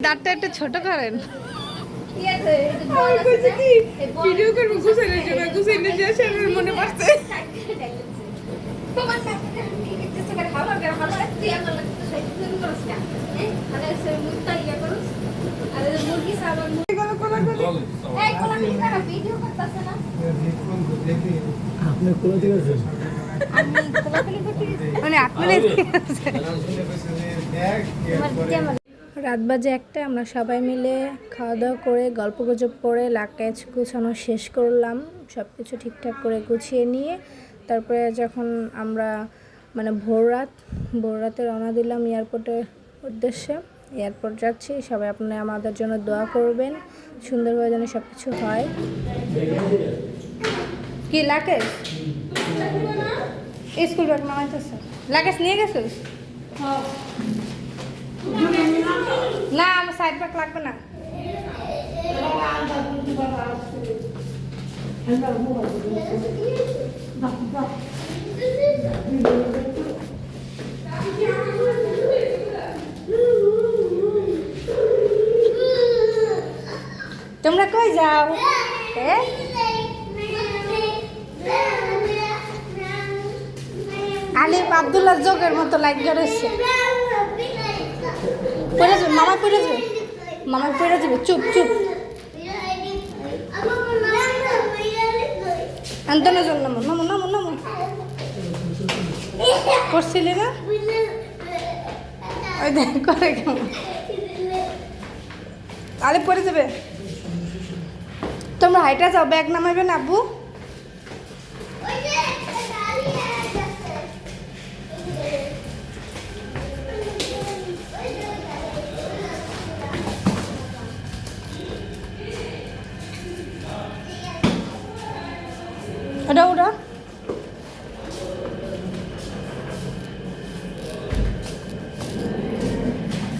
দাঁতটা একটু ছোট করেন। ভিডিও করব যে মনে পড়ছে। থেকে আছেন? মানে আপনার রাত বাজে একটা আমরা সবাই মিলে খাওয়া দাওয়া করে গল্প গুজব করে লাকেজ গুছানো শেষ করলাম সব কিছু ঠিকঠাক করে গুছিয়ে নিয়ে তারপরে যখন আমরা মানে ভোর রাত ভোর রাতে রওনা দিলাম এয়ারপোর্টের উদ্দেশ্যে এয়ারপোর্ট যাচ্ছি সবাই আপনি আমাদের জন্য দোয়া করবেন সুন্দরভাবে যেন সব কিছু হয়। কি লাকেজ স্কুল ব্যাগ নামাইতেছে। লাকেজ নিয়ে গেছিস? না, আমার সাইড ব্যাগ লাগবে না। তোমরা কই যাও? এ? আলিফ আবদুল্লাহ যোগের মতো লাগিয়ে রয়েছে। পড়ে যাবে, মামা পড়ে যাবে। মামা পড়ে যাবে, চুপ চুপ। আন্তনের জন্য নামো নামো নামো নামো। করছিলি না? ওই দেখ, করে কেমন। আলিফ পড়ে যাবে। তোমরা হাইটা যাও, ব্যাগ নামাইবে না, আব্বু?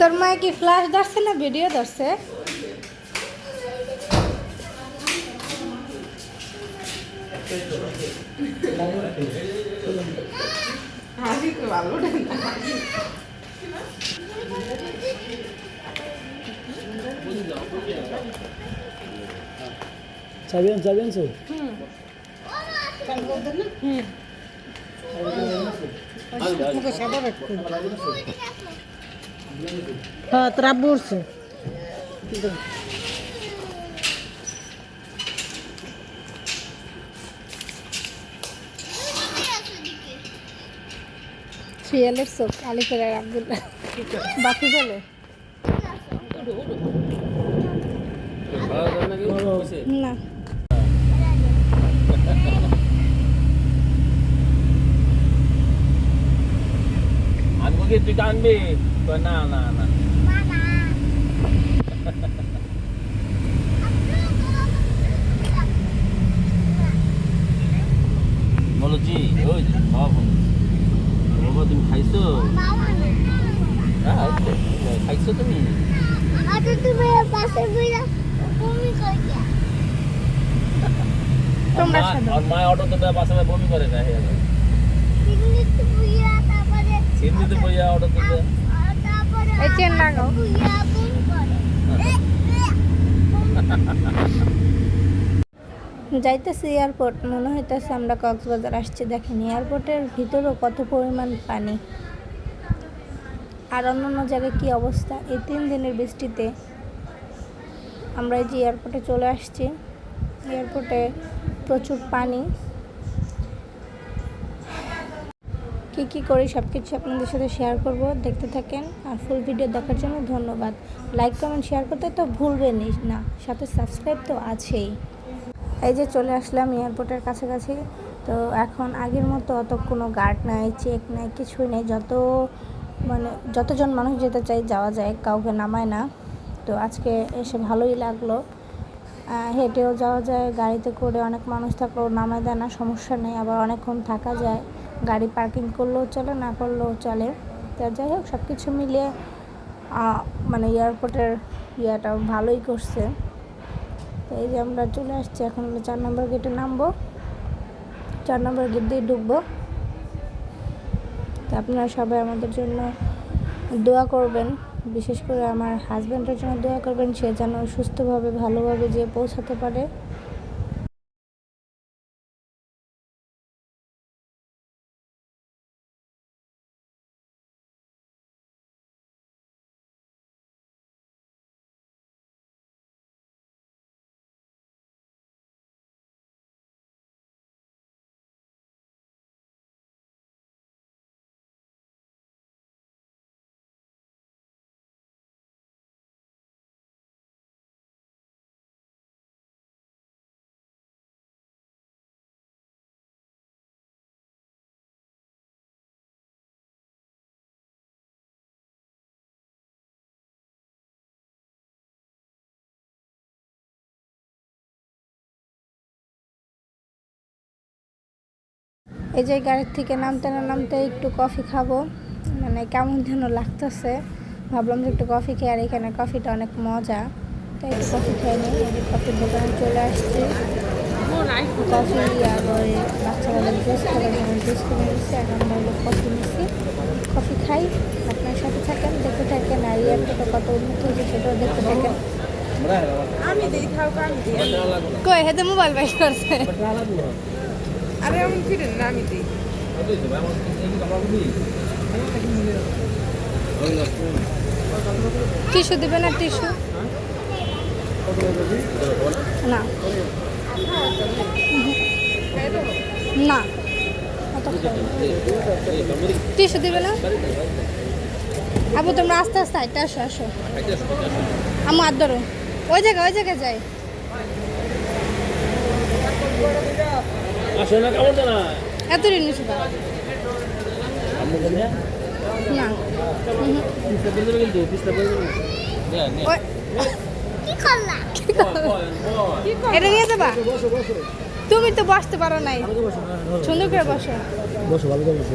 তোর মায়ে কি ফ্ল্যাশ ধরছে না ভিডিও ধরছে? চাবি আন চাবি আনছো হ্যাঁ তোর আব্বু উঠছে শিয়ালের চোখ আলিফের আর আবদুল্লাহ। বাকি চলে? না। আমি তুই কানবি না না না বলো জি ওই যে বাবা বাবা তুমি খাইছো খাইছো তুমি তোমরা মা-। আর মায়ের অটোতে বাসে বমি করে না অটোতে এই চেন যাইতেছি এয়ারপোর্ট মনে হইতেছে আমরা কক্সবাজার আসছি। দেখেন এয়ারপোর্টের ভিতরেও কত পরিমাণ পানি। আর অন্য অন্য জায়গায় কী অবস্থা? এই তিন দিনের বৃষ্টিতে আমরা এই যে এয়ারপোর্টে চলে আসছি। এয়ারপোর্টে প্রচুর পানি। কী কী করি সব কিছু আপনাদের সাথে শেয়ার করব, দেখতে থাকেন আর ফুল ভিডিও দেখার জন্য ধন্যবাদ। লাইক কমেন্ট শেয়ার করতে তো ভুলবেনই না সাথে সাবস্ক্রাইব তো আছেই। এই যে চলে আসলাম এয়ারপোর্টের কাছাকাছি, তো এখন আগের মতো অত কোনো গার্ড নাই চেক নাই, কিছুই নেই, যত মানে যতজন মানুষ যেতে চাই যাওয়া যায়, কাউকে নামায় না। তো আজকে এসে ভালোই লাগল। হেঁটেও যাওয়া যায়, গাড়িতে করে অনেক মানুষ থাকলেও নামায় দেয় না, সমস্যা নেই, আবার অনেকক্ষণ থাকা যায়। গাড়ি পার্কিং করলেও চলে, না করলেও চলে। তা যাই হোক সব কিছু মিলিয়ে মানে এয়ারপোর্টের ইয়েটা ভালোই করছে। তো এই যে আমরা চলে আসছি, এখন আমরা চার নম্বর গেটে নামবো। চার নম্বর গেট দিয়ে ঢুকবো। তো আপনারা সবাই আমাদের জন্য দোয়া করবেন। বিশেষ করে আমার হাজব্যান্ডের জন্য দোয়া করবেন, সে যেন সুস্থভাবে, ভালোভাবে যে পৌঁছাতে পারে। এই যে গাড়ির থেকে নামতে না নামতে একটু কফি খাব। মানে কেমন যেন লাগতেছে। ভাবলাম যে একটু কফি খেয়ে আর এখানে কফিটা অনেক মজা। তাই একটু কফি খেয়ে নিই। কফির দোকানে চলে আসছি। কফি আর ওই বাচ্চাদের জুস খাবার জন্য জুস কিনে নিচ্ছি এখন আমরা হলো কফি নিচ্ছি কফি খাই। আপনার সাথে থাকেন দেখতে থাকেন আর এয়ারপোর্টে কত উন্নত হয়েছে সেটাও দেখতে থাকেন। আমি দিই খাও আমি দিই। কই হেতে মোবাইল বাইর করছে? আরে আমি ফিরেন না, আমি দিই। টিস্যু দিবে না টিস্যু? না। না। টিস্যু দিবে না? আবু, তোমরা আস্তে আস্তে হাইটে আসো আসো। আমার ধরো। ওই জায়গায় ওই জায়গায় যাই। এত ঋণ না। এটা নিয়ে যাবা? তুমি তো বসতে পারো নাই। সুন্দর করে বসো। বসো ভালো করে বসো।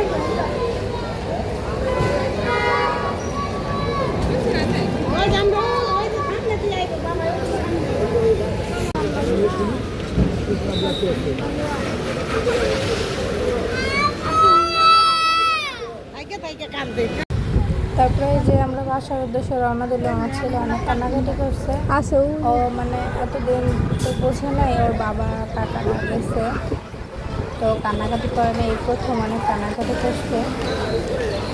তারপরে যে আমরা বাসার উদ্দেশ্যে রওনা দিল আমার ছেলে অনেক কান্নাকাটি করছে। আছে ও। মানে এতদিন তো বোঝে নাই ওর বাবা কাকা না গেছে। তো কান্নাকাটি করে না এই প্রথম অনেক কান্নাকাটি করছে।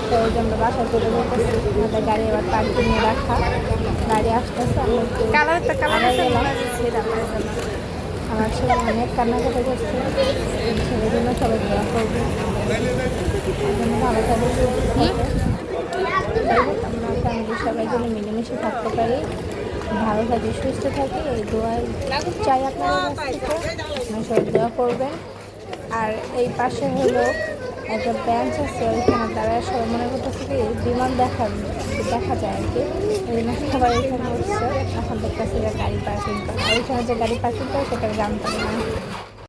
তো ওই জন্য বাসায় চলে যেতেছি। আমাদের গাড়ি এবার পার্কিংয়ে রাখা। গাড়ি আসতেছে আমি একটু আগাই গেলাম। আমার ছেলে অনেক কান্নাকাটি করছে। ছেলের জন্য সবাই দোয়া করবে। ভালো থাকবে। আমরা ফ্যামিলি সবাই যেন মিলেমিশে থাকতে পারি। ভালো থাকি সুস্থ থাকি এই দোয়াই চাই আপনার কাছ থেকে। সবাই দোয়া করবেন। আর এই পাশে হলো একটা ব্রাঞ্চ আছে, ওইখানে তারা সবাই মনে করতেছে কি বিমান দেখা দেখা যায় আর কি। ওই সবাই এখানে হচ্ছে এখন দেখতেছে যে গাড়ি পার্কিং করে ওইখানে যে গাড়ি পার্কিং করে, সেটা জানতাম না।